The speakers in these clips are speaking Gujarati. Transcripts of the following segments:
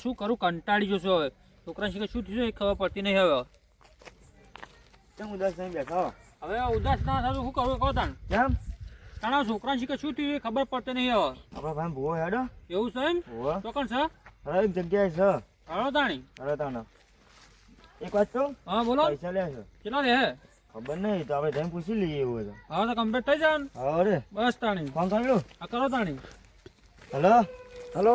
શું કરું? કંટાળી જશો હવે. છોકરા શીખે શું થયું એ ખબર પડતી નહીં હવે. કેમ ઉદાસ નહીં બેઠા હવે ઉદાસ ના થતું શું કરું? કહો તાણ? કેમ? તાણા છોકરા શીખે શું થયું એ ખબર પડતી નહીં હવે. આપણા ભાઈ ભૂવો હેડો. એવું છે એમ? તો કોણ છે? હર એક જગ્યાએ છે. હળો તાણી. હળો તાણો. એક વાત કહું? હા બોલો. પૈસા લે છે. કેટલા લે હે ખબર નહીં તો આપણે જઈને પૂછી લઈએ એવું તો. હા તો કમ્પ્લીટ થઈ જાય હા રે. બસ તાણી. ફોન કરી લો આ કરો તાણી. હલો? હલો?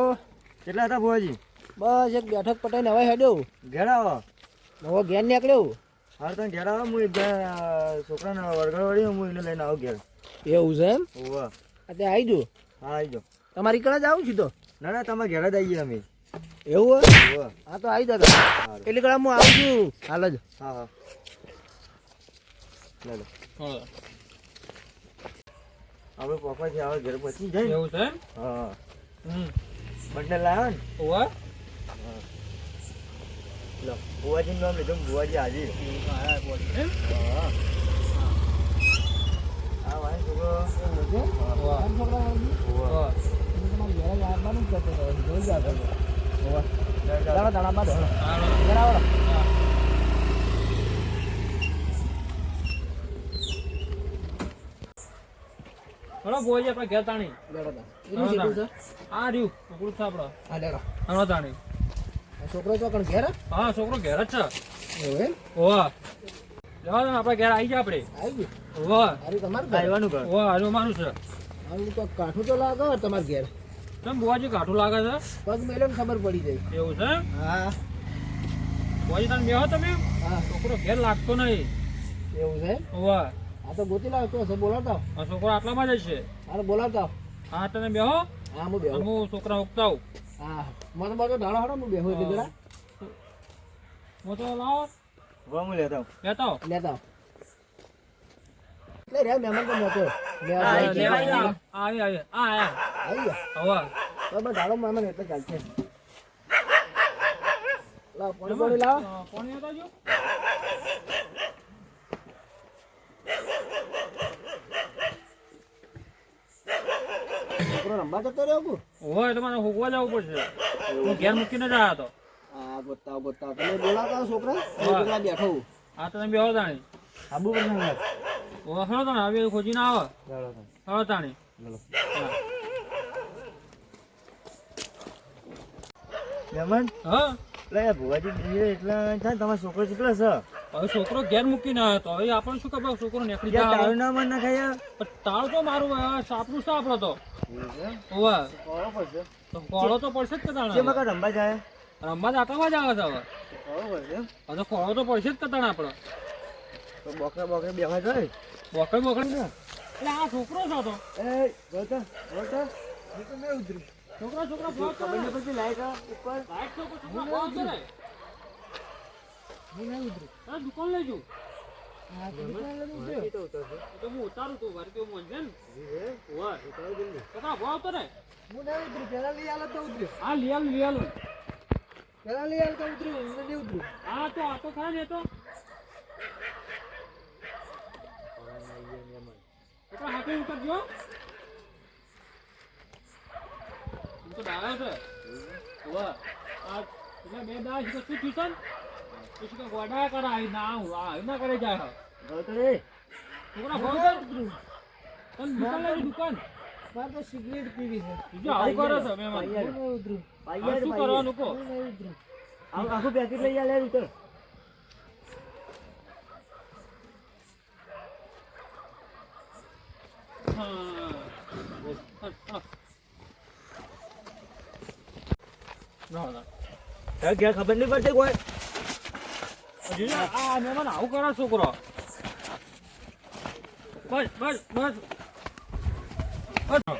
કેટલા હતા ભુવાજી? બસ એક બેઠક પટાઈને હવે હેડ્યો. ઘેર આવો. હવે ઘેર નીકળ્યો. હાર તને ઘેર આવો હું છોકરાને વળગડ વળી હું એને લઈને આવું ઘેર. એવું છે એમ? ઓવા અત્યારે આવી જો હા આવી જાઓ તમારી કળા જ આવું છું તો? ના ના તમારે ઘેર જ આવીએ અમે. એવું હોય? હા તો આવી જતા. એટલી કળા હું આવું છું. હાલ જ. હા હા. લે. આપણે પપ્પાથી આવે ઘરે પછી જાય એવું છે હા. હમ. બંને લાવ્યો ને? ઓવા લો ભુવાજીનું નામ લીધું ભુવાજી હાજી. હા. બાદ આપણે ઘેર તાણી. તાણ. આ રહ્યું આપણો. હા તાણી. આ છોકરો તો કણ ઘેર હા છોકરો ઘેર જ છે. એવું એમ? ઓવા જવા આપણે ઘેર આવી જાય આપણે. આવી ગયું? ઓવા હારું તમારું ઘર? આવ્યાનું કર ઓવા હારું મારું છે. હારું તો કાઠું તો લાગે તમારે ઘેર. કેમ બુવાજી કાઠું લાગે છે? પગ મેલે ખબર પડી જાય. એવું છે? હા. બુવાજી તને બેહો તમે. હા. છોકરો ઘેર લાગતો નહીં. એવું છે ઓવા આ તો ગોતી લાગતો હશે બોલાવતા છોકરો આટલામાં જ છે અરે બોલાવતા હા તને બેહો. હા હું બેહું. હું છોકરા ઉગતા હા મને બધો ઢાળો હાડો હું બેહું એટલે જરા હું તો લાવો. હવે હું લેતા લેતા આવો. લેતા એટલે રે મહેમાન તો મોટો. લેવા હા, જાય આવી. આવી આ આયા આવી ગયા. હવા. તો બસ મહેમાન એટલે ચાલશે. લાવ પાણી પાણી લાવ. જો છોકરો રમવા જતો રહ્યો કુ? હોય તો તમારે હોગવા જવું પડશે. હું ઘેર મૂકીને જ આવ્યો હતો. હા ગોતાવ ગોતાવ તમે બોલાવતા છોકરા? છોકરા. બેઠો હું. તમે બેહો તાણી. આબુ પર ના લાગ. ઓવા હળો તાણે આવી ખોજીને આવો. ચાલો તો. હળો તાણી. ચાલો. હા. હા? એટલે ભુવાજી એટલે એટલા થાય તમારો છોકરો કેટલો છે? હવે છોકરો ઘેર મૂકીને આવ્યો તો. હવે આપણને શું ખબર છોકરો નીકળી જાય તારું ના ખાય યાર. પણ તાળ તો મારું સાપનું સાપ હતો ઓવા તો ખોળો તો પડશે જ કે તાણે શેમાં કાં રમવા જાય. જ આટામાં જ આવે છે હવે. હવે તો તો પડશે જ કે તાણે આપણો. તો બોકરા બોકરે બેવા જાય. બોકરે બોકડ ને એટલે આ છોકરો છો તો. એ બોલતા બોલતા તો નહીં ઉતર્યું. છોકરા છોકરા ફોન ખબર નહીં લાઈટ ઉપર. લાઈટ છોકરો છોકરા ફોન કરે. હું નહીં તો. તો તો તું તો તો તો તો તો હાથે ઉતરજો તું તો છે વાહ આ એટલે બે દા છે શું થયું છે પછી કે ગોડા ના ના કરે આવું ઉતરું આવું આખું પેકેટ લઈ આ ઉતર ઘેર ખબર નહીં પડતી કોઈ આ મહેમાન આવું કરે છોકરો? બસ બસ બસ. બસ.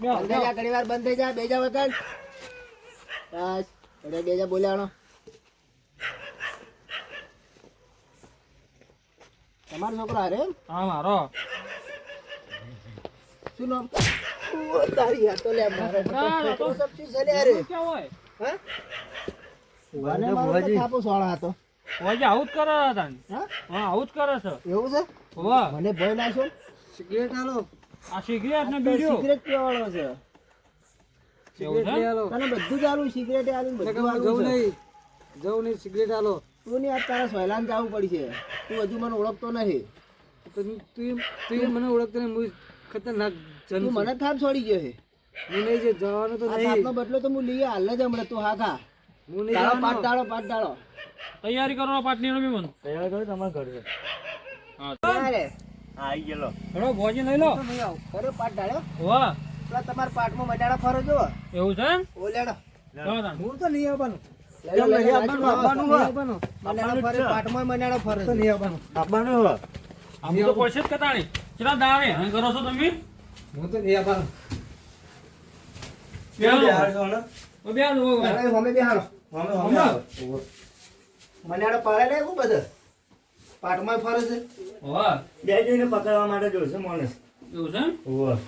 બંધ થઈ જા ઘણી વાર બંધ થઈ જા બેજા વખત બસ ઘરે બે જા તમારો છોકરો હારે? હા મારો. શું નામ? તારી આ તો લે મારો. ના, ના, તો- છે લે હારે ક્યાં હોય? હા? ભુવાજી મને તો મારો તો ભુવાજી. થાપો સોળા હતો. ઓય આવું જ કરે છે હા? હા આવું જ કરે છે. એવું છે? વાહ મને ભય નાખ્યો સિગરેટ આલો. આ સિગરેટ ને બીજો. સિગરેટ પીવાળો છે. એવું છે? તને બધું ચાલુ સિગરેટ આલું બધું આલું છે. જવું નહીં સિગરેટ આલો. તું નહીં આજ તારા સોયલાન જવું પડશે. તું હજુ મને ઓળખતો નહીં. તો તું તું મને ઓળખતો નહીં હું ખતરનાક જન તું મને થાપ છોડી ગયો છે. હું નહીં જે જવાનું તો નહીં. આપનો બદલો તો હું લઈ હાલ જ હમણાં તું હા ખા હું નહીં જવાનો. પાટ ડાળો પાટ ડાળો તૈયારી કરો પાટ નો બી મન. તૈયાર કરો તમાર ઘર છે. હા. અરે આઈ આવી ગયેલો. હેડો ભોજી લઈ લો. ખરો પાટ ડાળ્યો વાહ. પેલા તમારા પાટમાં મજાડા ફરો જો એવું છે એમ? ઓ લેડો. હું તો નહીં આવવાનું. આપવાનું નહીં પાટમાં મજાડા ફરે. નહીં આવવાનું. આપવાનું આમ તો પડશે જ કતાણી. કેટલા દાડે હણ કરો છો તમે? હું તો ગયા બિહાર છો ઓ બે લો હવે હોમે બેહાડો અમે હમણાં? અમે મજાડા પાડે ને એવું બધું? પાટમાં ફરે છે? વાહ બે જઈને પકડવા માટે જોશે માણસ એવું છે એમ? ઓહો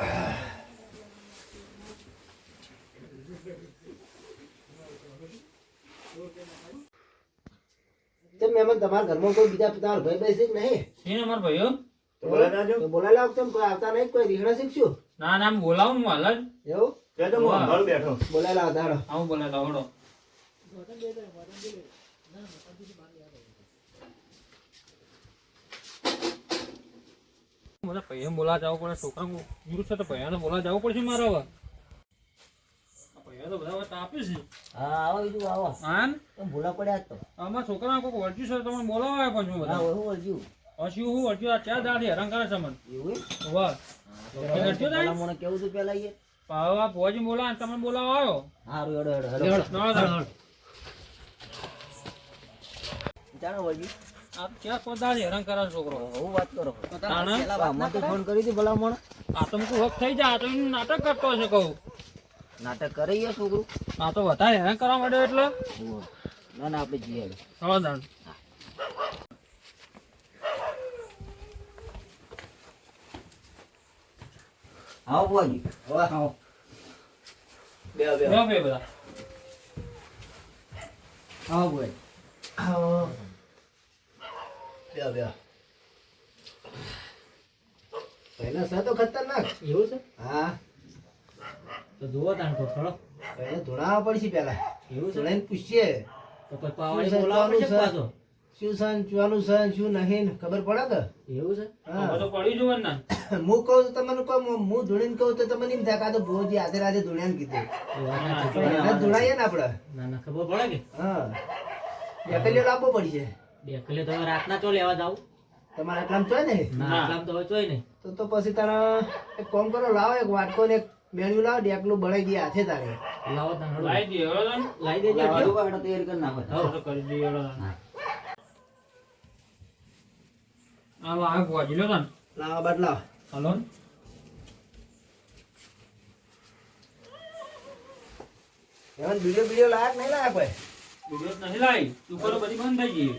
તમારા ઘરમાં કોઈ બીજા તમારા ભાઈ બેસી કે નહીં? છે અમાર ભાઈઓ. તો બોલા જાજો તો બોલાવી લાવ તેમ કોઈ આવતા નહીં કોઈ રીહણા શીખશું? ના ના બોલાવું હું હાલ જ. એવું? તો હું અંભાળ બેઠો. બોલાવી લાવ આવું બોલાતા હડો મને પૈયા બોલા જવું પડે છોકરા ગુરુ છે તો પૈયાને બોલા જવું પડશે મારે હવે. તો બધા તાપે છે. હા આવો બીજું આવો. હા ભૂલા પડ્યા તો. આમાં છોકરા કોઈક વળગ્યું છે તમે બોલાવા પણ પછી બધા. હું વળગ્યું. પછી હું વળગ્યું આ ચાર દાડી હેરાન કરે છે મને. એવું વાહ. વળગ્યું તાય? મને કેવું તું પેલા એ પાવા આ ભુવાજી બોલા તમે બોલાવા આવ્યો. હારું હેડો હેડો હેડો. તાણ. જાણો વળગ્યું. આપ ક્યાં દાડી હેરાન કરે છોકરો? હું વાત કરો. તાણે? તો ફોન કરી હતી ભલામણ આ તો મૂકું હક થઈ આ તો નાટક કરતો છે કહું. નાટક કરી છે છોકરો? આ તો વધારે હેરાન કરવા માંડ્યો એટલે. ના ના આપણે જઈએ હવે. તાણ. આવો ભુવાજી આવો. બે બે બે બધા. આવો ભુવાજી આવો બે બે પહેલા સા તો ખતરનાક? એવું છે? હા. તો જુઓ તાણ તો થોડો પહેલા ધોળાવા પડશે પેલા એવું ધોળાઈને પૂછીએ. તો પછી પાવડી બોલાવવાનું છે? પાછો. શું સન ચાલુ સન શું નહીં ખબર પડે કે? એવું છે? હા. બધું પડી જુઓ ને. હું કહું તો તમને કહું હું- ધૂણીને કહું તો તમને એમ થાય કે આ તો ભુવાજી આધે રાધે ધૂણ્યાને કીધું. ધૂણાઈએ ને આપણે. ના ના ખબર પડે કે? હા. એકલીઓ લાવવો પડશે. બેકલે તો હવે રાતના ચો લેવા જાવ તમારે આટલામાં ચોય ને ના. તો ચોય નહીં. તો તો પછી તારા એક કોમ કરો લાવો એક વાટકો ને એક મેણ્યું લાવો ડેકલું બળાઈ દે હાથે તારે. લાવો હળો. લાવી તાણ. લાવી દેજો લાવો. એટલું. હવે. તો કરી દઈએ, આ ભુવાજી લો તાણ. લાવો બદલાવ હાલો. એમાં લાયક નહીં લાયક ભાઈ વીડિયો જ નહીં લાવી. દુકાનો બધી બંધ થઈ ગઈ.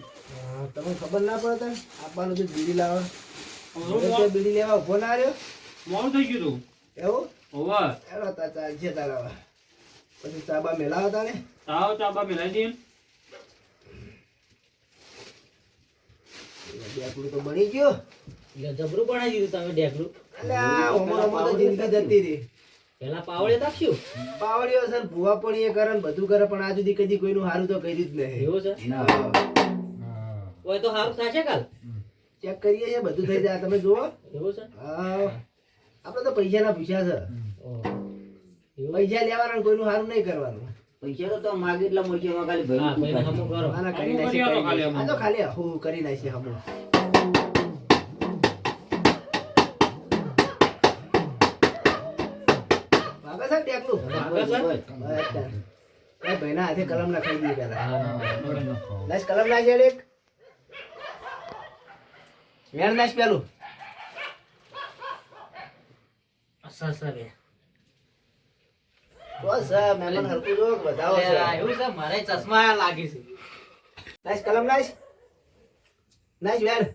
તમને ખબર ના પડે તને આપવાનું તો બીડી લાવો બીડી લેવા ઊભો ના રહ્યો મોડું થઈ ગયું તું. એવું હોવા એનો તા ચાલશે તારા પછી ચાબા મેલાવતા ને તાવ ચાબા મેલાઈ દઈએ. ડેકલું તો બની ગયો. એટલે જબરું બનાવી દીધું તમે ડેકલું અલ્યા ઓમર ઓમર જિંદગી જતી રહી. પેલા પાવળે તાપ્યું પાવડીઓ છે ભૂવા પણ એ કરે ને બધું કરે પણ આ સુધી કદી કોઈનું સારું તો કર્યું જ નહીં. એવું છે? હોય તો સારું થશે કાલ? ચેક કરીએ છીએ બધું થઈ જાય. તમે જુઓ. એવું છે? હા. આપણે તો પૈસાના પૂછ્યા છે. પૈસા લેવાના કોઈનું સારું નહીં કરવાનું. પૈસા તો માગે એટલા મળશે એમાં ખાલી ભાઈ હમું કરો. ના કરી નાખી. આ તો ખાલી હું કરી નાખી હમો ટેકલું? ભાઈના હાથે કલમ લખાઈ દઈએ પેલા. કલમ લાગે એક મેળ નાશ પેલું. એ. બસ મહેમાન હરખું જો છે. એવું છે મારે ચશ્મા લાગે છે. નાશ કલમ નાશ નાશ વેણ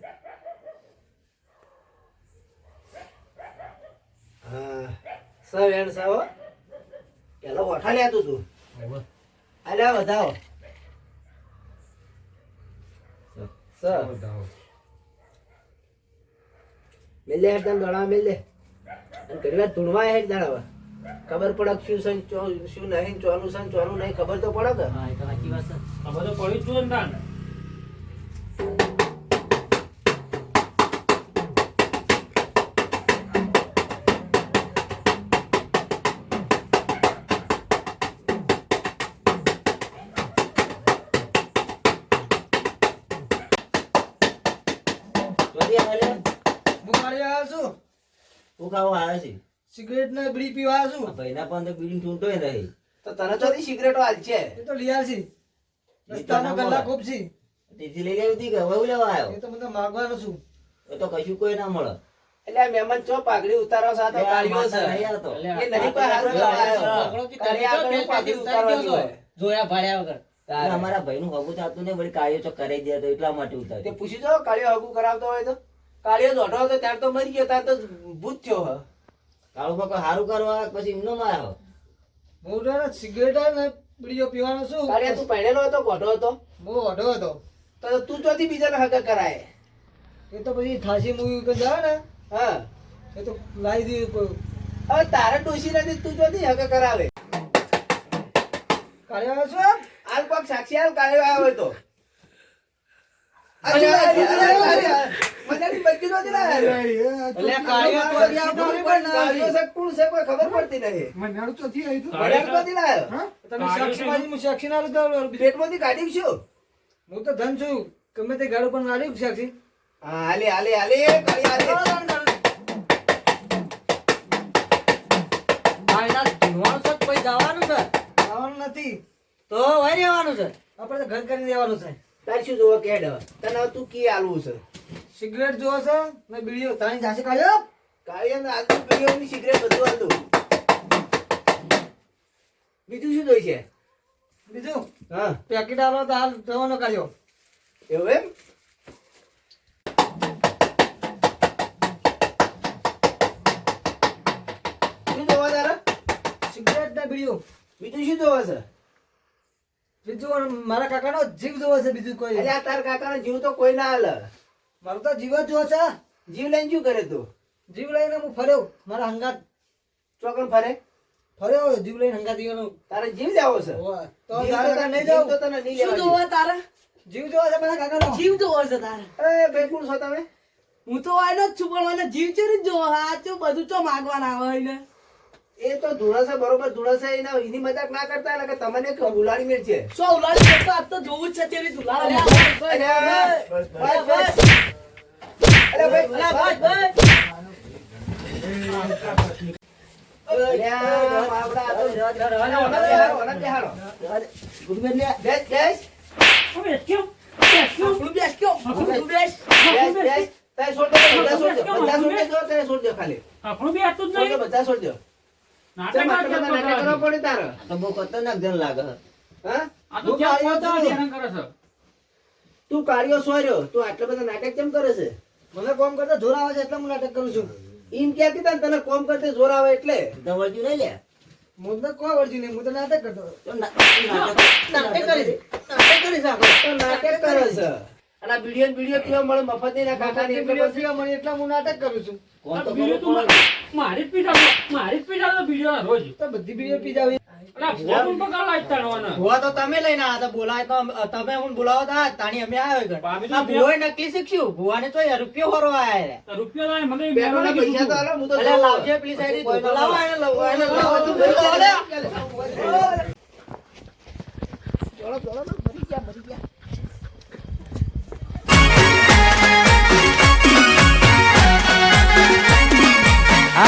હા. સર વેણ સ હો પેલો ઓઠા લેતું તું. અલ્યા વધાવો. સર હેડ તને દોડા મેલ અને વાર ધૂણવા તાણ હવે ખબર પડે શું છે શું નહીં ચોનું છે ચોનું નહીં ખબર તો પડે કે? હા એ તો સાચી વાત છે. ખબર તો પડી જ ને છું. તું ખાવા આવે છે? સિગરેટ ને બીડી પીવા છું ભાઈના પણ તો બીડી ઠૂંઠોય રહી તો તને તો સિગરેટો હાલ છે એ તો લઈ આવ્યા છે રસ્તાનો ગલ્લા ખૂબ છે તેથી લઈ લેવી હતી કે હવે લેવા આવ્યો? એ તો મને માગવાનો છું. એ તો કશું કોઈ ના મળે. એટલે આ મહેમાન ચો પાઘડી ઉતારવા સાથે કાઢ્યો છે? એ નહીં કોઈ હારું આવ્યો. કાઢ્યા આગળ પાઘડી ઉતારવાની જોયા ભાડ્યા વગર. અમારા ભાઈ નું હગું થતું ને વળી કાળિયો ચોક કરાઈ દે તો એટલા માટે તે પૂછી જો કાળિયો હગું કરાવતો હોય તો. કાળિયો દોઢો હતો ત્યારે તો મરી ગયો ત્યારે તો ભૂત થયો હ. કાળું કાકો હારું કરવા પછી એમનો માર્યો હું તો સિગરેટ ને બીજો પીવાનો શું અરે તું પહેરેલો હતો ગોઢો હતો? હું ઓઢો હતો. તો તું ચોથી બીજાને હકા કરાય. એ તો પછી થાસી મૂવી કે જાવ ને. હા. એ તો લાવી દીધું કોઈ. હવે તારે ડોસી નથી તું ચોથી હગા કરાવે. કાલે આવ્યો છું હાલ કોક સાક્ષી હાલ કાળિયો આવ્યો હોય તો. અરે અરે અચ્છા. મજાની બચી. એટલે તો પણ છે કોણ છે કોઈ ખબર પડતી નહીં. ભણ્યા નહોતી લાયો. તમે સાક્ષી હું સાક્ષી ના લીધો પેટમાંથી કાઢી શું? હું તો ધન છું. ગમે તે ગાડું પણ માર્યું સાક્ષી? હા હાલે હાલે હાલે છે પછી જવાનું છે? આવવાનું નથી. તો વહી રહેવાનું છે. આપણે તો ઘર કરી દેવાનું છે. તાર શું જોવો કે તને તું કી આલવું છે? સિગરેટ જોવો છે? ને બીડીઓ તારી જાશે કાઢ્યો આજ બીડીઓ ની સિગરેટ બધું આલતું બીજું શું જોઈ છે? બીજું? હા. પેકેટ આલો તો હાલ જવાનો કાઢ્યો એવું એમ? શું જોવા તારા? સિગરેટ ને બીડીઓ. બીજું શું જોવા છે? બીજું મારા કાકાનો જીવ જોવે છે બીજું કોઈ. એટલે તાર કાકાનો જીવ તો કોઈ ના હાલ. મારો તો જીવ જ જોવે છે. જીવ લઈને શું કરે તું? જીવ લઈને હું ફર્યો. મારા હંગાત ચોકન ફરે? ફર્યો જીવ લઈને હંગાત ગયો તારે જીવ લેવો છે. તો તારે તો નહીં જાવ તો તને નહીં શું જોવે તારે? જીવ જોવે છે મારા કાકાનો. જીવ જોવે છે તારે. એ ભાઈ છો તમે? હું તો આનો જ છું પણ મને જીવ ચરી જ જોવો? તો ચો બધું તો માગવાના આવે એને એ તો ધૂળા બરોબર ધૂળા એના એની મજાક ના કરતા એટલે કે તમને એક ઉલાડી મેળ છે સો ઉલાડી જતો આ તો જોવું જ છે તેરી દુલાળ બસ. અરે ભાઈ, આપણું. બી આટલું જ નહીં. બધા છોડ દો. નાટક કરવા. પડે તારે? તો બહુ ખતરનાક જણ લાગે હા? આ તો જ્યાં પહોંચતા જ હેરાન કરે છે. તું કાર્યો સોર્યો તું આટલા બધા નાટક કેમ કરે છે? મને કોમ કરતા જોર આવે છે એટલે હું નાટક કરું છું. એમ કે તને? તને કોમ કરતા જોર આવે એટલે. તો નહીં લે. હું તો કોઈ વળજી નહીં. હું તો નાટક કરતો ના- નાટક નાટક કરી નાટક કરી નાટક કરે છે. અને આ બીડીઓ ને પીવા મળે? મફતની ના કાકા કાકાની એટલે પીવા મળી? એટલે હું નાટક કરું છું. કોણ તો બીજું તું પડે. મારી જ પીઝા મારી જ પીઝા બીજો રોજ. તો બધી વીડિયો પી જાવ અલા ફોન પર કાલા જ તાણવાના. ભુવા તો તમે લઈને આવ્યા હતા બોલાય તો તમે હું બોલાવો તા તાણી અમે આવ્યો તો ભુવાએ નકલી શીખ્યું ભુવાને તો યાર રૂપિયો આયા તો મને ના પૈસા તો હું તો લાવજે પેલી સાઈડ કોઈ તો ના લાવો એને લાવો એને લાવો. તું ભાઈ લાવો લે. આ